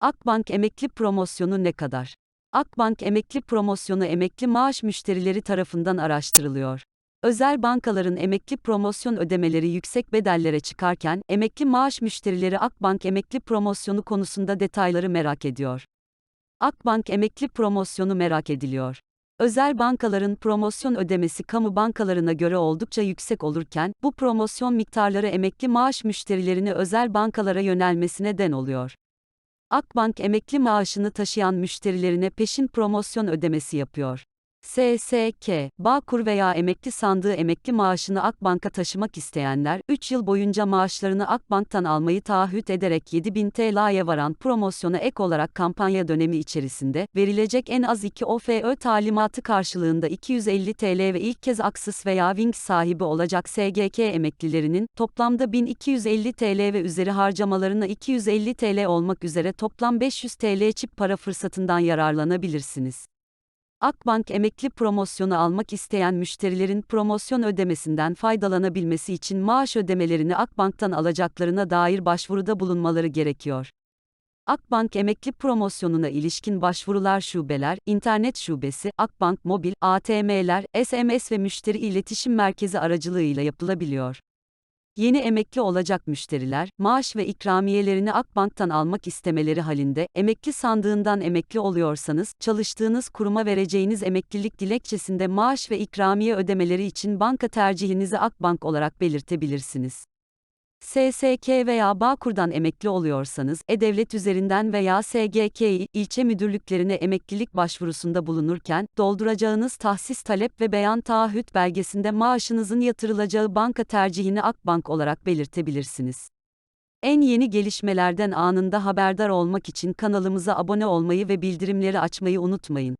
Akbank emekli promosyonu ne kadar? Akbank emekli promosyonu emekli maaş müşterileri tarafından araştırılıyor. Özel bankaların emekli promosyon ödemeleri yüksek bedellere çıkarken, emekli maaş müşterileri Akbank emekli promosyonu konusunda detayları merak ediyor. Akbank emekli promosyonu merak ediliyor. Özel bankaların promosyon ödemesi kamu bankalarına göre oldukça yüksek olurken, bu promosyon miktarları emekli maaş müşterilerini özel bankalara yönelmesine neden oluyor. Akbank emekli maaşını taşıyan müşterilerine peşin promosyon ödemesi yapıyor. SSK, Bağkur veya emekli sandığı emekli maaşını Akbank'a taşımak isteyenler, 3 yıl boyunca maaşlarını Akbank'tan almayı taahhüt ederek 7000 TL'ye varan promosyona ek olarak kampanya dönemi içerisinde, verilecek en az 2 OFÖ talimatı karşılığında 250 TL ve ilk kez Aksis veya Wings sahibi olacak SGK emeklilerinin, toplamda 1250 TL ve üzeri harcamalarına 250 TL olmak üzere toplam 500 TL çip para fırsatından yararlanabilirsiniz. Akbank emekli promosyonu almak isteyen müşterilerin promosyon ödemesinden faydalanabilmesi için maaş ödemelerini Akbank'tan alacaklarına dair başvuruda bulunmaları gerekiyor. Akbank emekli promosyonuna ilişkin başvurular şubeler, internet şubesi, Akbank mobil, ATM'ler, SMS ve müşteri iletişim merkezi aracılığıyla yapılabiliyor. Yeni emekli olacak müşteriler, maaş ve ikramiyelerini Akbank'tan almak istemeleri halinde, emekli sandığından emekli oluyorsanız, çalıştığınız kuruma vereceğiniz emeklilik dilekçesinde maaş ve ikramiye ödemeleri için banka tercihinizi Akbank olarak belirtebilirsiniz. SSK veya Bağkur'dan emekli oluyorsanız, E-Devlet üzerinden veya SGK ilçe müdürlüklerine emeklilik başvurusunda bulunurken, dolduracağınız tahsis talep ve beyan taahhüt belgesinde maaşınızın yatırılacağı banka tercihini Akbank olarak belirtebilirsiniz. En yeni gelişmelerden anında haberdar olmak için kanalımıza abone olmayı ve bildirimleri açmayı unutmayın.